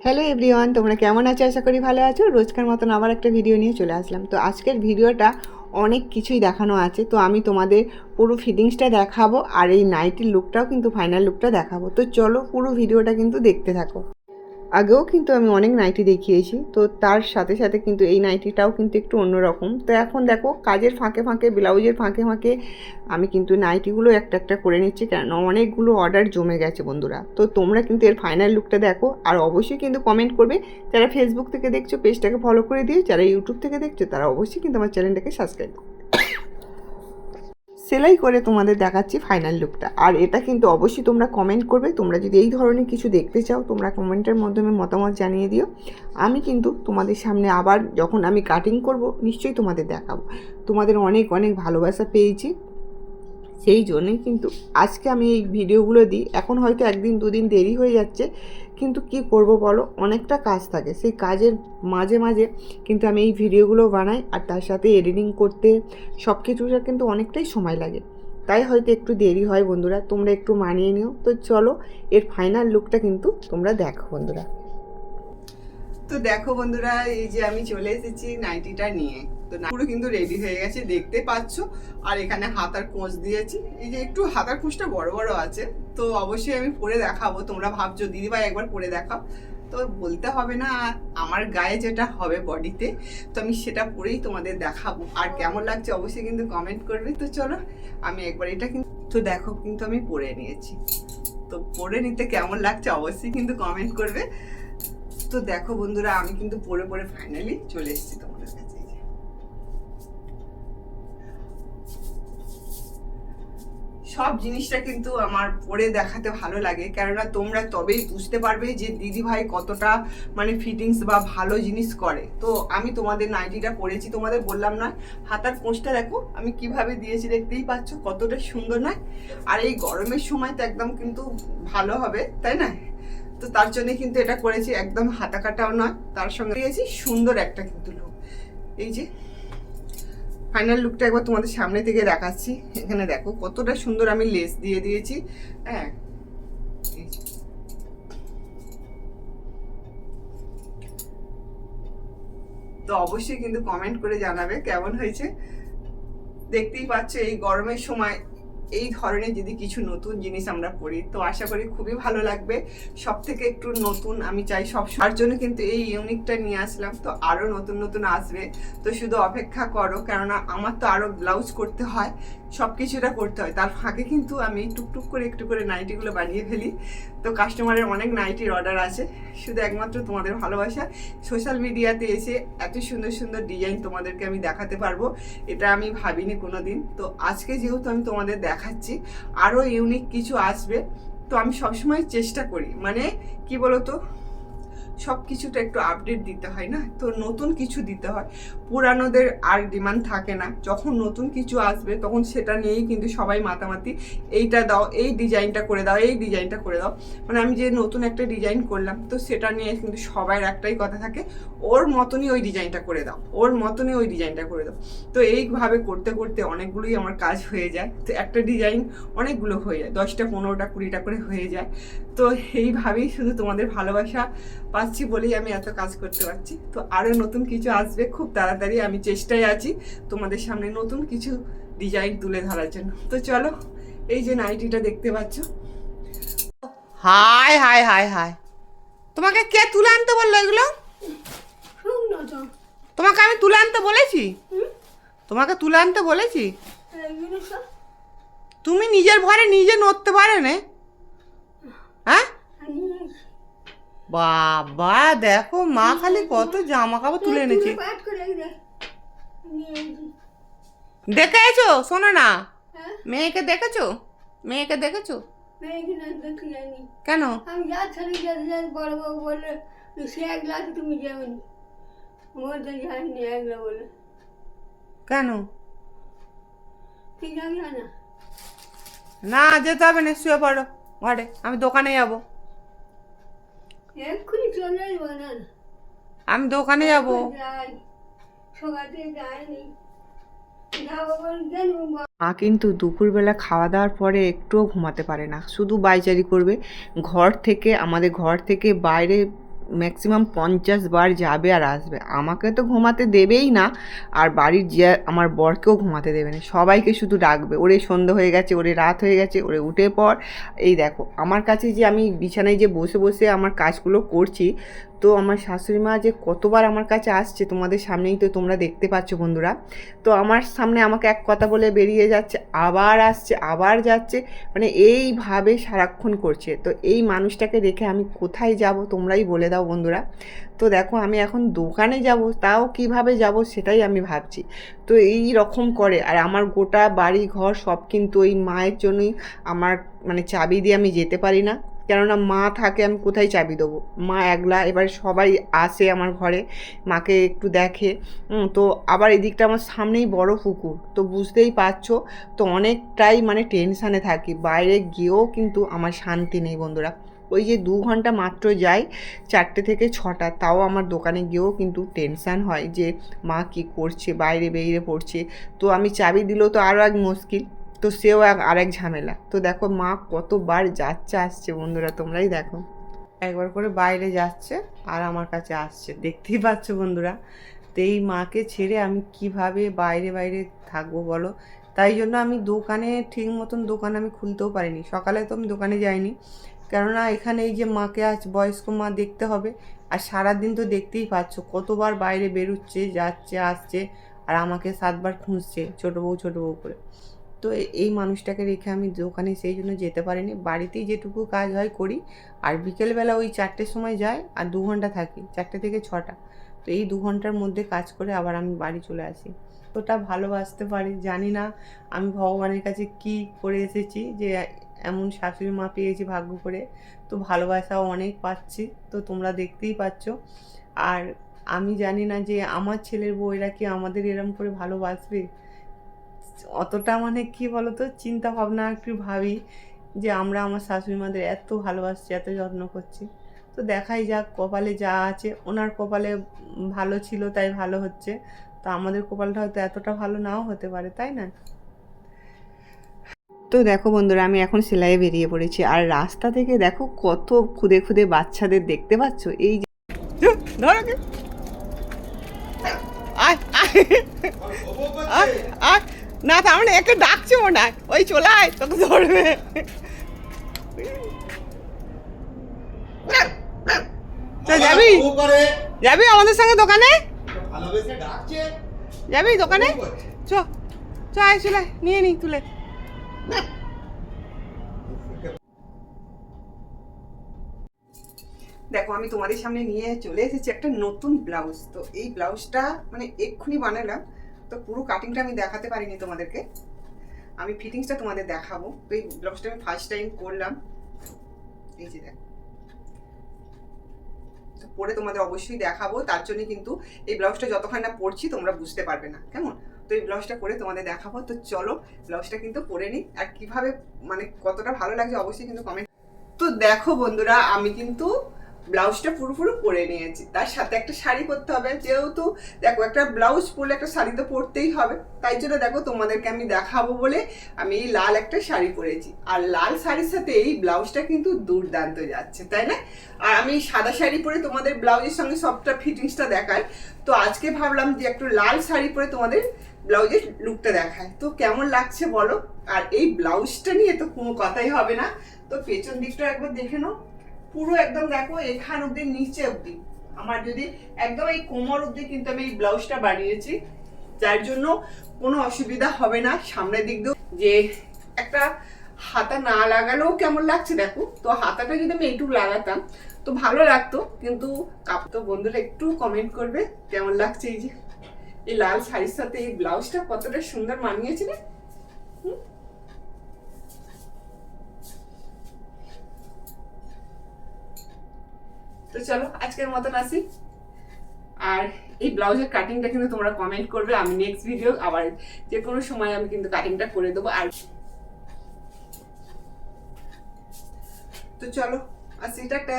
Hello everyone তোমরা কেমন আছো? আশা করি ভালো আছো। রোজকার মতন আবার একটা ভিডিও নিয়ে চলে আসলাম। তো আজকের ভিডিওটা অনেক কিছুই দেখানো আছে। তো আমি তোমাদের পুরো ফিটিংসটা দেখাবো আর এই নাইটির লুকটাও কিন্তু ফাইনাল লুকটা দেখাবো। তো চলো পুরো ভিডিওটা কিন্তু দেখতে থাকো। আগেও কিন্তু আমি অনেক নাইটি দেখিয়েছি, তো তার সাথে সাথে কিন্তু এই নাইটিটাও কিন্তু একটু অন্যরকম। তো এখন দেখো কাজের ফাঁকে ফাঁকে, ব্লাউজের ফাঁকে ফাঁকে আমি কিন্তু নাইটিগুলো একটা একটা করে নিচ্ছি কেন অনেকগুলো অর্ডার জমে গেছে বন্ধুরা। তো তোমরা কিন্তু এর ফাইনাল লুকটা দেখো, আর অবশ্যই কিন্তু কমেন্ট করবে। যারা ফেসবুক থেকে দেখছ পেজটাকে ফলো করে দিও, যারা ইউটিউব থেকে দেখছ, তারা অবশ্যই কিন্তু আমার চ্যানেলটাকে সাবস্ক্রাইব করবে সেলাই করে তোমাদের দেখাচ্ছি ফাইনাল লুকটা আর এটা কিন্তু অবশ্যই তোমরা কমেন্ট করবে। তোমরা যদি এই ধরনের কিছু দেখতে চাও, তোমরা কমেন্টের মাধ্যমে মতামত জানিয়ে দিও। আমি কিন্তু তোমাদের সামনে আবার যখন আমি কাটিং করব, নিশ্চয়ই তোমাদের দেখাবো। তোমাদের অনেক অনেক ভালোবাসা পেয়েছি। সেই জন্যই কিন্তু আজকে আমি এই ভিডিওগুলো দিই। এখন হয়তো একদিন, দুদিন দেরি হয়ে যাচ্ছে, কিন্তু কি করব বলো? অনেকটা কাজ থাকে। সেই কাজের মাঝে মাঝে কিন্তু আমি এই ভিডিওগুলো বানাই আর তার সাথে এডিটিং করতে সব কিছুটা কিন্তু অনেকটাই সময় লাগে। তাই হয়তো একটু দেরি হয় বন্ধুরা, তোমরা একটু মানিয়ে নিও। তো চলো, এর ফাইনাল লুকটা কিন্তু তোমরা দেখো বন্ধুরা। তো দেখো বন্ধুরা, এই যে আমি চলে এসেছি নাইটিটা নিয়ে। তো পুরো কিন্তু রেডি হয়ে গেছে, দেখতে পাচ্ছ। আর এখানে হাতার কোঁচ দিয়েছি। এই যে একটু হাতার কোঁচটা বড় বড় আছে। তো অবশ্যই আমি পরে দেখাবো। তোমরা ভাবছ, দিদিভাই একবার পরে দেখাও। তো বলতে হবে না, আমার গায়ে যেটা হবে বডিতে, তো আমি সেটা পরেই তোমাদের দেখাবো। আর কেমন লাগছে অবশ্যই কিন্তু কমেন্ট করবে। তো চলো, আমি একবার এটা কিন্তু তো দেখো কিন্তু আমি পরে নিয়েছি। তো পরে নিতে কেমন লাগছে অবশ্যই কিন্তু কমেন্ট করবে। তো দেখো বন্ধুরা, আমি কিন্তু পরে পরে ফাইনালি চলে এসেছি তোমাদের কাছে। সব জিনিসটা কিন্তু আমার পরে দেখাতে ভালো লাগে, কেননা তোমরা তবেই বুঝতে পারবে যে দিদি ভাই কতটা মানে ফিটিংস বা ভালো জিনিস করে। তো আমি তোমাদের নাইটিটা পরেছি, তোমাদের বললাম না, হাতার কোঁচটা দেখো, আমি কীভাবে দিয়েছি দেখতেই পাচ্ছ, কতটা সুন্দর নয়। আর এই গরমের সময় তো একদম কিন্তু ভালো হবে, তাই না? তো তার জন্য কিন্তু এটা করেছি, একদম হাতা কাটাও নয়, তার সঙ্গে দিয়েছি সুন্দর একটা কিন্তু লুক এই যে ফাইনাল লুকটা একবার তোমাদের সামনে থেকে দেখাচ্ছি। এখানে দেখো কতটা সুন্দর আমি লেস দিয়ে দিয়েছি। হ্যাঁ। তো অবশ্যই কিন্তু কমেন্ট করে জানাবে কেমন হয়েছে। দেখতেই পাচ্ছ এই গরমের সময় এই ধরনের যদি কিছু নতুন জিনিস আমরা পড়ি তো আশা করি খুবই ভালো লাগবে। সব থেকে একটু নতুন আমি চাই সব তার জন্য কিন্তু এই ইউনিকটা নিয়ে আসলাম, তো আরও নতুন নতুন আসবে। তো শুধু অপেক্ষা করো, কেননা আমার তো আরও ব্লাউজ করতে হয়। সব কিছুটা করতে হয়। তার ফাঁকে কিন্তু আমি টুকটুক করে একটু করে নাইটিগুলো বানিয়ে ফেলি। তো কাস্টমারের অনেক নাইটির অর্ডার আছে। শুধু একমাত্র তোমাদের ভালোবাসা। সোশ্যাল মিডিয়াতে এসে এত সুন্দর সুন্দর ডিজাইন তোমাদেরকে আমি দেখাতে পারব। এটা আমি ভাবিনি কোনো দিন তো আজকে যেহেতু আমি তোমাদের দেখাচ্ছি আরও ইউনিক কিছু আসবে। তো আমি সবসময় চেষ্টা করি। মানে কি বলতো? সব কিছুটা একটু আপডেট দিতে হয় না? তো নতুন কিছু দিতে হয়। পুরানোদের আর ডিমান্ড থাকে না। যখন নতুন কিছু আসবে, তখন সেটা নিয়েই কিন্তু সবাই মাতামাতি, এইটা দাও, এই ডিজাইনটা করে দাও, এই ডিজাইনটা করে দাও। মানে আমি যে নতুন একটা ডিজাইন করলাম, তো সেটা নিয়ে কিন্তু সবার একটাই কথা থাকে, ওর মতনই ওই ডিজাইনটা করে দাও, ওর মতনই ওই ডিজাইনটা করে দাও। তো এইভাবে করতে করতে অনেকগুলোই আমার কাজ হয়ে যায়। তো একটা ডিজাইন অনেকগুলো হয়ে যায়, দশটা, পনেরোটা, কুড়িটা করে হয়ে যায়। তো এইভাবেই শুধু তোমাদের ভালোবাসা পাচ্ছি বলেই আমি এত কাজ করতে পারছি। তো আরও নতুন কিছু আসবে খুব তাড়াতাড়ি আমি চেষ্টায় আছি তোমাদের সামনে নতুন কিছু ডিজাইন তুলে ধরার জন্য। তো চলো এই যে নাইটিটা দেখতে পাচ্ছ। Hi hi hi hi. তোমাকে কে তুলে আনতে বলল এগুলো? তোমাকে আমি তুলে আনতে বলেছি? তোমাকে তুলে আনতে বলেছি? তুমি নিজের ঘরে নিজে নড়তে পারে না। হ্যাঁ? বাবা দেখো মা খালি কত জামা কাপড় তুলে এনেছে। পাট করে দে নিয়ে দেখে এসো শোনো না। হ্যাঁ? মেয়েকে দেখেছ? মেয়েকে দেখেছ? কেন? আমি যা যেতে যাই বড় বউ বললে সে এক গ্লাস তুমি যাওনি। বলতে যাইনি একলা বলে। কেন? ঠিক আছে না। না যেতে হবে না শুয়ে পড়ো ঘরে। আমি দোকানে যাব। এক্ষুনি চলে যাব না আমি দোকানে যাব। সকালে মা কিন্তু দুপুরবেলা খাওয়া দাওয়ার পরে একটুও ঘুমাতে পারে না। শুধু বাইচারি করবে। ঘর থেকে আমাদের ঘর থেকে বাইরে ম্যাক্সিমাম পঞ্চাশ বার যাবে আর আসবে। আমাকে তো ঘুমাতে দেবেই না, আর বাড়ির যে আমার বরকেও ঘুমাতে দেবে না। সবাইকে শুধু ডাকবে, ওরে সন্ধ্যে হয়ে গেছে, ওরে রাত হয়ে গেছে, ওরে উঠে পর এই দেখো, আমার কাছে যে আমি বিছানায় যে বসে বসে আমার কাজগুলো করছি তো আমার শাশুড়ি মা যে কতবার আমার কাছে আসছে তোমাদের সামনেই তো তোমরা দেখতে পাচ্ছ বন্ধুরা। তো আমার সামনে আমাকে এক কথা বলে বেরিয়ে যাচ্ছে, আবার আসছে, আবার যাচ্ছে মানে এইভাবে সারাক্ষণ করছে। তো এই মানুষটাকে রেখে আমি কোথায় যাব তোমরাই বলে দাও বন্ধুরা। তো দেখো আমি এখন দোকানে যাব, তাও কীভাবে যাব সেটাই আমি ভাবছি। তো এই রকম করে, আর আমার গোটা বাড়ি ঘর সব কিন্তু ওই মায়ের জন্যই আমার মানে চাবি দিয়ে আমি যেতে পারি না। কেননা মা থাকে, আমি কোথায় চাবি দেবো? মা একলা, এবার সবাই আসে আমার ঘরে, মাকে একটু দেখে। তো আবার এদিকটা আমার সামনেই বড় পুকুর, তো বুঝতেই পারছ, তো অনেকটাই মানে টেনশানে থাকি। বাইরে গিয়েও কিন্তু আমার শান্তি নেই বন্ধুরা। ওই যে দু ঘণ্টা মাত্র যাই চারটে থেকে ছটা, তাও আমার দোকানে গিয়েও কিন্তু টেনশান হয় যে মা কি করছে, বাইরে বেরিয়ে পড়ছে। তো আমি চাবি দিলেও তো আরও এক মুশকিল। তো সেও এক আরেক ঝামেলা। তো দেখো মা কতবার যাচ্ছে, আসছে বন্ধুরা, তোমরাই দেখো। একবার করে বাইরে যাচ্ছে আর আমার কাছে আসছে। দেখতেই পাচ্ছ বন্ধুরা, তো এই মাকে ছেড়ে আমি কীভাবে বাইরে বাইরে থাকব বলো? তাই জন্য আমি দোকানে, ঠিক মতন দোকান আমি খুলতেও পারিনি। সকালে তো আমি দোকানে যাইনি। কেননা এখানে এই যে মাকে আজ বয়স্ক মা দেখতে হবে, আর সারাদিন তো দেখতেই পাচ্ছ, কতবার বাইরে বেরোচ্ছে, যাচ্ছে, আসছে, আর আমাকে সাতবার খুঁজছে, ছোটো বউ ছোটো বউ করে। তো এই মানুষটাকে রেখে আমি দোকানে সেই জন্য যেতে পারিনি। বাড়িতেই যেটুকু কাজ হয় করি। আর বিকেলবেলা ওই চারটের সময় যাই আর দু ঘণ্টা থাকি, চারটে থেকে ছটা। তো এই দু ঘণ্টার মধ্যে কাজ করে আবার আমি বাড়ি চলে আসি। ওটা ভালোবাসতে পারি, জানি না আমি ভগবানের কাছে কি করে এসেছি যে এমন শাশুড়ি মা পেয়েছি ভাগ্য করে। তো ভালোবাসাও অনেক পাচ্ছি, তো তোমরা দেখতেই পাচ্ছ। আর আমি জানি না যে আমার ছেলের বউয়েরা কি আমাদের এরম করে ভালোবাসবে? অতটা মানে কি বলতো? চিন্তা ভাবনা একটু ভাবি যে আমরা আমার শাশুড়ি মাদের এত ভালোবাসছি, এত যত্ন করছি। তো দেখাই যাক কপালে যা আছে। ওনার কপালে ভালো ছিল, তাই ভালো হচ্ছে। তো আমাদের কপালটা হয়তো এতটা ভালো নাও হতে পারে, তাই না? তো দেখো বন্ধুরা, আমি এখন সেলাইয়ে বেরিয়ে পড়েছি। আর রাস্তা থেকে দেখো কত খুদে খুদে বাচ্চাদের দেখতে পাচ্ছ? এই যে আয়। আয় আয়। না তার মানে একে ডাকছে মনে হয় ওই চলে আয় তোকে ধরবে। যাবি? যাবি আমাদের সঙ্গে দোকানে? যাবি দোকানে? চ চ আয় চলে নিয়ে নি তুলে। দেখো আমি তোমাদের সামনে নিয়ে চলে এসেছি একটা নতুন ব্লাউজ। তো এই ব্লাউজটা মানে এক্ষুনি বানালাম। তো পুরো কাটিংটা আমি দেখাতে পারিনি তোমাদেরকে। আমি ফিটিংসটা তোমাদের দেখাবো। তো এই ব্লাউজটা আমি ফার্স্ট টাইম করলাম। এই যে দেখো। পরে তোমাদের অবশ্যই দেখাবো। তার জন্য কিন্তু এই ব্লাউজটা যতক্ষণ না পরছি তোমরা বুঝতে পারবে না। কেমন? তো এই ব্লাউজটা পরে তোমাদের দেখাবো। তো চলো ব্লাউজটা কিন্তু পরে নিই। আর কীভাবে মানে কতটা ভালো লাগছে অবশ্যই কিন্তু কমেন্ট তো দেখো বন্ধুরা, আমি কিন্তু ব্লাউজটা পুরোপুরি পরে নিয়েছি। তার সাথে একটা শাড়ি পরতে হবে। যেহেতু দেখো, একটা ব্লাউজ পরলে একটা শাড়ি তো পরতেই হবে। তাই জন্য দেখো, তোমাদেরকে আমি দেখাবো বলে আমি এই লাল একটা শাড়ি পরেছি। আর লাল শাড়ির সাথে এই ব্লাউজটা কিন্তু দুর্দান্ত যাচ্ছে, তাই না? আর আমি সাদা শাড়ি পরে তোমাদের ব্লাউজের সঙ্গে সবটা ফিটিংসটা দেখাই। তো আজকে ভাবলাম যে একটু লাল শাড়ি পরে তোমাদের ব্লাউজের লুকটা দেখায় তো কেমন লাগছে বলো? আর এই ব্লাউজটা নিয়ে তো কোনো কথাই হবে না। তো পেছন দিকটা একবার দেখে নাও। পুরো একদম দেখো এখান অব্দি নিচে অব্দি আমার যদি একদম এই কোমর অব্দি কিন্তু আমি এই ব্লাউজটা বানিয়েছি, যার জন্য কোনো অসুবিধা হবে না। সামনের দিক দিয়েও যে একটা হাতা না লাগালেও কেমন লাগছে দেখো। তো হাতাটা যদি আমি এইটুকু লাগাতাম, তো ভালো লাগতো। কিন্তু তো বন্ধুরা একটু কমেন্ট করবে, কেমন লাগছে এই যে? এই লাল শাড়ির সাথে এই ব্লাউজটা কতটা সুন্দর মানিয়েছে না হুম? তো চলো, আজকের মতন আসি। আর এই ব্লাউজের কাটিংটা কিন্তু তোমরা কমেন্ট করবে, আমি নেক্সট ভিডিও আবার যে কোনো সময় আমি কিন্তু কাটিংটা করে দেবো। আর তো চলো আসি টাটা